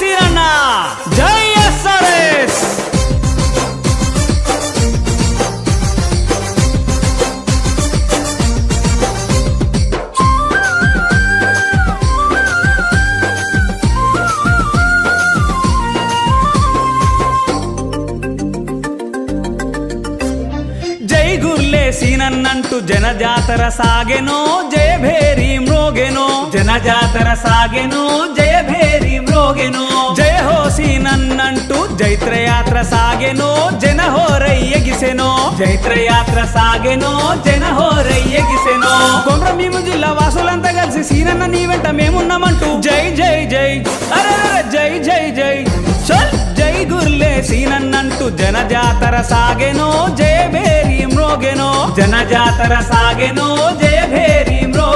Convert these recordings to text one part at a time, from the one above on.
సీరన్న. జై ఎస్ఆర్ఎస్ సీనన్నంటూ జనజాతర సాగెనో జయభేరి మ్రోగెనో జనజాతర సాగెనో. జైత్రయాత్ర సాగెనో జన హోరయ్యగిసెనో జైత్రయాత్ర సాగెనో జన హోరయ్యగిసెనో కొమ్రమీము జిల్లా వాసులంతా కలిసి సీనన్న నీ వెంట మేమున్నామంటూ జై జై జై అరే జై జై జై చల్ జై గుర్లే సీనన్నంటూ జనజాతర సాగెనో జయ భేరి మ్రోగెనో జనజాతర సాగెనో జయ భేరి మ్రో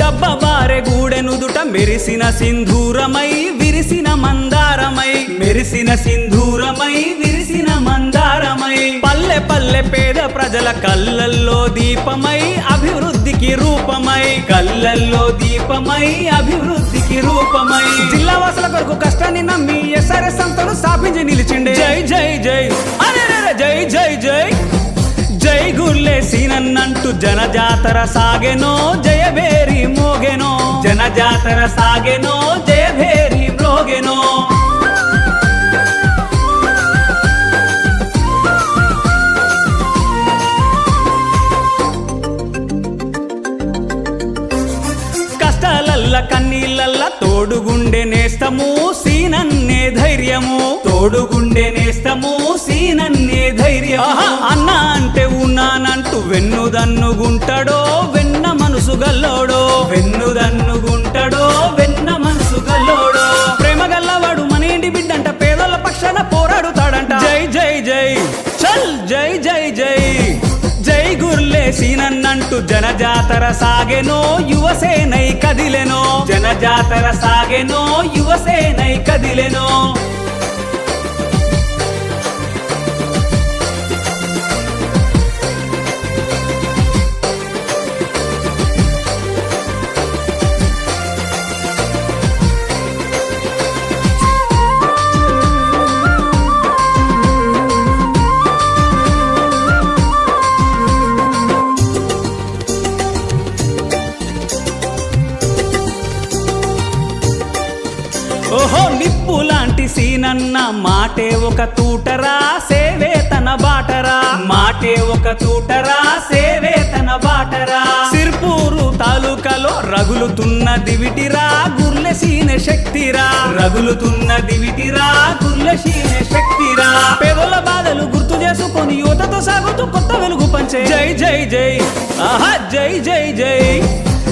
డబ్బబారె గూడెనుదుట మెరిసిన సింధూరమై విరిసిన మందారమై మెరిసిన సింధూరమై విరిసిన మందారమై. పల్లె పల్లె పేద ప్రజల కళ్ళల్లో దీపమై అభివృద్ధికి రూపమై కళ్ళల్లో దీపమై అభివృద్ధికి రూపమై. జిల్లా వాసుల కొరకు కష్టాన్ని నమ్మి ఎస్ఆర్ఎస్ సంస్థను స్థాపించి నిలిచిండే. జై జై జై. అరే జై జై జై. జై గుర్లే సీనన్నంటూ జనజాతర సాగెనో జయ జాతర సాగెనో జయ భేరి మ్రోగెనో కష్టాలల్ల కన్నీళ్ళల్ల తోడుగుండె నేస్తము సీనన్నే ధైర్యము. తోడుగుండె నేస్తము సీనన్నే ధైర్యం అన్న అంటే ఉన్నానంటూ వెన్నుదన్నుగుంటడో వెన్న మనసు గల్లోడు. సీనన్నంటూ జనజాతర సాగెనో యువసేనై కదిలెనో. జనజాతర సాగెనో యువసేనై కదిలెనో. నిప్పు లాంటి సీనన్న మాటే ఒక తూటరా సేవే తన బాటరా. మాటే ఒక తూటరా సేవే తన బాటరా. సిర్పూరు తాలూకాలో రగులుతున్న దివిటిరా గుర్లసీన శక్తిరా. రగులుతున్న దివిటిరా గుర్లసీన శక్తిరా. పేదల బాధలు గుర్తు చేసుకొని యువతతో సాగుతూ కొత్త వెలుగు పంచే. జై జై జై. ఆహా జై జై జై.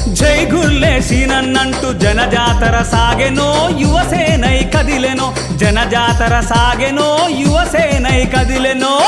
జై గుర్లే నన్నంటూ జనజాతర సాగెనో యువసేనై కదిలెనో. జనజాతర సాగెనో యువసేనై కదిలెనో.